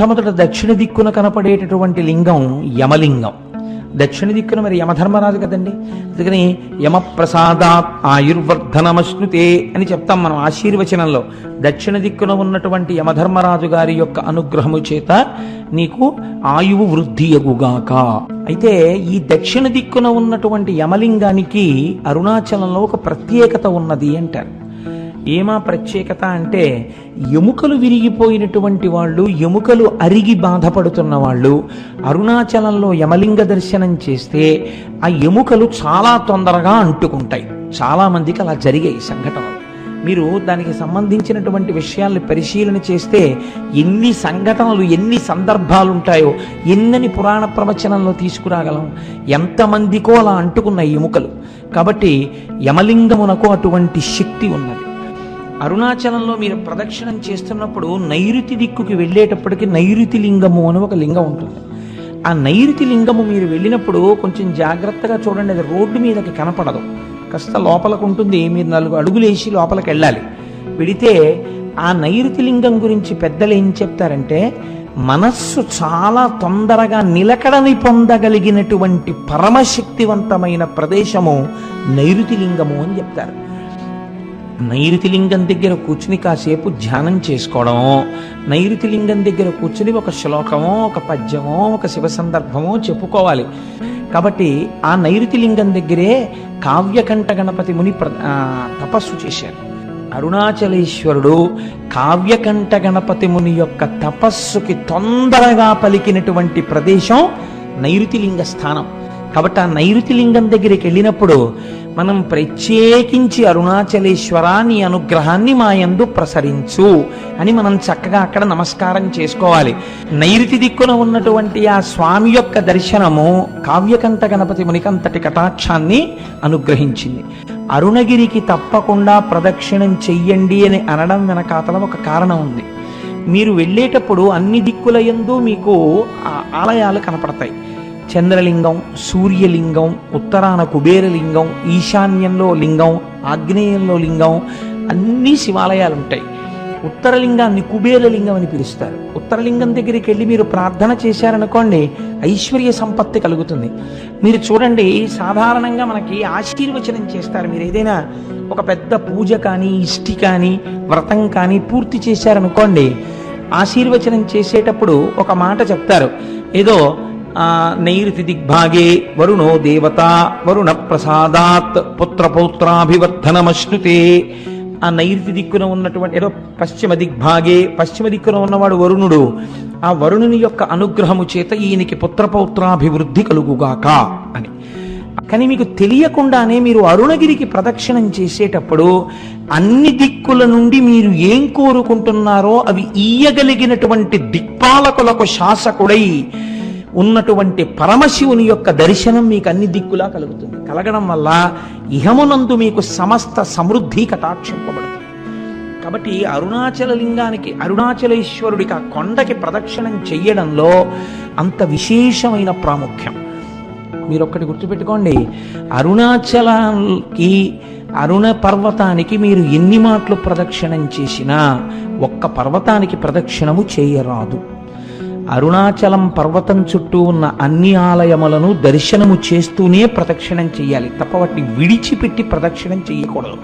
మొట్టమొదట దక్షిణ దిక్కున కనపడేటటువంటి లింగం యమలింగం. దక్షిణ దిక్కున మరి యమధర్మరాజు కదండి? అందుకని యమప్రసాదాత్ ఆయుర్వర్ధనమశ్నుతే అని చెప్తాం మనం ఆశీర్వచనంలో. దక్షిణ దిక్కున ఉన్నటువంటి యమధర్మరాజు గారి యొక్క అనుగ్రహము చేత నీకు ఆయువు వృద్ధి ఎగుగాక. అయితే ఈ దక్షిణ దిక్కున ఉన్నటువంటి యమలింగానికి అరుణాచలంలో ఒక ప్రత్యేకత ఉన్నది అంటారు. ఏమా ప్రత్యేకత అంటే ఎముకలు విరిగిపోయినటువంటి వాళ్ళు ఎముకలు అరిగి బాధపడుతున్న వాళ్ళు అరుణాచలంలో యమలింగ దర్శనం చేస్తే ఆ ఎముకలు చాలా తొందరగా అంటుకుంటాయి. చాలామందికి అలా జరిగాయి సంఘటనలు. మీరు దానికి సంబంధించినటువంటి విషయాల్ని పరిశీలన చేస్తే ఎన్ని సంఘటనలు ఎన్ని సందర్భాలు ఉంటాయో ఎన్నని పురాణ ప్రవచనంలో తీసుకురాగలం. ఎంతమందికో అలా అంటుకున్న ఎముకలు. కాబట్టి యమలింగమునకు అటువంటి శక్తి ఉన్నది. అరుణాచలంలో మీరు ప్రదక్షిణం చేస్తున్నప్పుడు నైరుతి దిక్కుకి వెళ్ళేటప్పటికి నైరుతి లింగము అని ఒక లింగం ఉంటుంది. ఆ నైరుతి లింగము మీరు వెళ్ళినప్పుడు కొంచెం జాగ్రత్తగా చూడండి అది రోడ్డు మీదకి కనపడదు. కాస్త లోపలకు ఉంటుంది మీరు నాలుగు అడుగులేసి లోపలికి వెళ్ళాలి. వెడితే ఆ నైరుతి లింగం గురించి పెద్దలు ఏం చెప్తారంటే మనస్సు చాలా తొందరగా నిలకడని పొందగలిగినటువంటి పరమశక్తివంతమైన ప్రదేశము నైరుతి లింగము అని చెప్తారు. నైరుతి లింగం దగ్గర కూర్చుని కాసేపు ధ్యానం చేసుకోవడం నైరుతి లింగం దగ్గర కూర్చుని ఒక శ్లోకమో ఒక పద్యమో ఒక శివ సందర్భమో చెప్పుకోవాలి. కాబట్టి ఆ నైరుతి లింగం దగ్గరే కావ్యకంఠ గణపతి ముని ప్ర తపస్సు చేశారు. అరుణాచలేశ్వరుడు కావ్యకంఠ గణపతి ముని యొక్క తపస్సుకి తొందరగా పలికినటువంటి ప్రదేశం నైరుతి లింగ స్థానం. కాబట్టి ఆ నైరుతి లింగం దగ్గరికి వెళ్ళినప్పుడు మనం ప్రత్యేకించి అరుణాచలేశ్వర నీ అనుగ్రహాన్ని మా యందు ప్రసరించు అని మనం చక్కగా అక్కడ నమస్కారం చేసుకోవాలి. నైరుతి దిక్కున ఉన్నటువంటి ఆ స్వామి యొక్క దర్శనము కావ్యకంఠ గణపతి మునికంతటి కటాక్షాన్ని అనుగ్రహించింది. అరుణగిరికి తప్పకుండా ప్రదక్షిణం చెయ్యండి అని అనడం వెనకాతల ఒక కారణం ఉంది. మీరు వెళ్ళేటప్పుడు అన్ని దిక్కుల ఎందు మీకు ఆలయాలు కనపడతాయి. చంద్రలింగం సూర్యలింగం ఉత్తరాన కుబేరలింగం ఈశాన్యంలో లింగం ఆగ్నేయంలో లింగం అన్ని శివాలయాలు ఉంటాయి ఉత్తరలింగాన్ని కుబేరలింగం అని పిలుస్తారు. ఉత్తరలింగం దగ్గరికి వెళ్ళి మీరు ప్రార్థన చేశారనుకోండి ఐశ్వర్య సంపత్తి కలుగుతుంది. మీరు చూడండి సాధారణంగా మనకి ఆశీర్వచనం చేస్తారు. మీరు ఏదైనా ఒక పెద్ద పూజ కానీ ఇష్టి కానీ వ్రతం కానీ పూర్తి చేశారనుకోండి ఆశీర్వచనం చేసేటప్పుడు ఒక మాట చెప్తారు. ఏదో నైరుతి దిగ్భాగే వరుణో దేవత వరుణ ప్రసాదాత్ పుత్రపౌత్రాభివర్ధనమశ్నుతే ఆ నైరుతి దిక్కున ఉన్నటువంటి ఏదో పశ్చిమ దిగ్భాగే పశ్చిమ దిక్కున ఉన్నవాడు వరుణుడు. ఆ వరుణుని యొక్క అనుగ్రహము చేత ఈయనకి పుత్రపౌత్రాభివృద్ధి కలుగుగాక అని. కానీ మీకు తెలియకుండానే మీరు అరుణగిరికి ప్రదక్షిణం చేసేటప్పుడు అన్ని దిక్కుల నుండి మీరు ఏం కోరుకుంటున్నారో అవి ఈయగలిగినటువంటి దిక్పాలకులకు శాసకుడై ఉన్నటువంటి పరమశివుని యొక్క దర్శనం మీకు అన్ని దిక్కులా కలుగుతుంది. కలగడం వల్ల ఇహమునందు మీకు సమస్త సమృద్ధి కటాక్షింపబడుతుంది. కాబట్టి అరుణాచల లింగానికి అరుణాచలేశ్వరుడికి ఆ కొండకి ప్రదక్షిణం చెయ్యడంలో అంత విశేషమైన ప్రాముఖ్యం. మీరు ఒక్కటి గుర్తుపెట్టుకోండి అరుణాచలానికి అరుణ పర్వతానికి మీరు ఎన్ని మాటలు ప్రదక్షిణం చేసినా ఒక్క పర్వతానికి ప్రదక్షిణము చేయరాదు. అరుణాచలం పర్వతం చుట్టూ ఉన్న అన్ని ఆలయములను దర్శనము చేస్తూనే ప్రదక్షిణం చేయాలి. తప్ప వాటిని విడిచిపెట్టి ప్రదక్షిణం చేయకూడదు.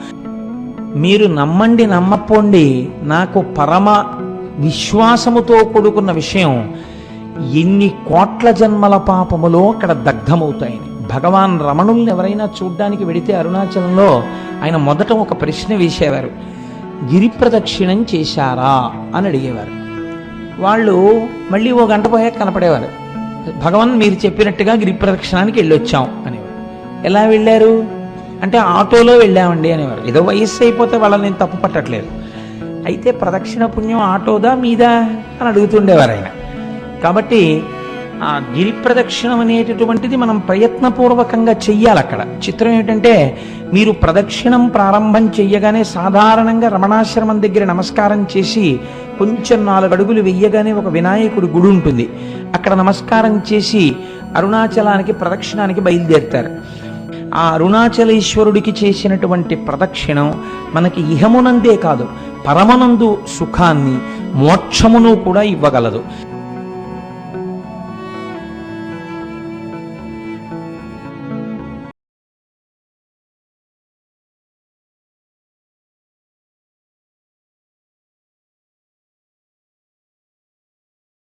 మీరు నమ్మండి నమ్మపోండి నాకు పరమ విశ్వాసముతో కూడుకున్న విషయం ఎన్ని కోట్ల జన్మల పాపములో అక్కడ దగ్ధమవుతాయని భగవాన్ రమణుల్ని ఎవరైనా చూడ్డానికి వెడితే అరుణాచలంలో ఆయన మొదట ఒక ప్రశ్న వేసేవారు. గిరి ప్రదక్షిణం చేశారా? అని అడిగేవారు. వాళ్ళు మళ్ళీ ఓ గంట పోయాక కనపడేవారు. భగవాన్ మీరు చెప్పినట్టుగా గిరి ప్రదక్షిణానికి వెళ్ళొచ్చాం అనేవారు. ఎలా వెళ్ళారు? అంటే ఆటోలో వెళ్ళామండి అనేవారు. ఏదో వయస్సు అయిపోతే వాళ్ళని నేను తప్పు పట్టట్లేదు. అయితే ప్రదక్షిణ పుణ్యం ఆటోదా మీదా అని అడుగుతుండేవారు ఆయన. కాబట్టి ఆ గిరి ప్రదక్షిణం అనేటటువంటిది మనం ప్రయత్నపూర్వకంగా చెయ్యాలి అక్కడ. చిత్రం ఏమిటంటే మీరు ప్రదక్షిణం ప్రారంభం చెయ్యగానే సాధారణంగా రమణాశ్రమం దగ్గర నమస్కారం చేసి కొంచెం నాలుగు అడుగులు వెయ్యగానే ఒక వినాయకుడి గుడి ఉంటుంది. అక్కడ నమస్కారం చేసి అరుణాచలానికి ప్రదక్షిణానికి బయలుదేరుతారు. ఆ అరుణాచలేశ్వరుడికి చేసినటువంటి ప్రదక్షిణం మనకి ఇహమునందే కాదు పరమనందు సుఖాన్ని మోక్షమును కూడా ఇవ్వగలదు.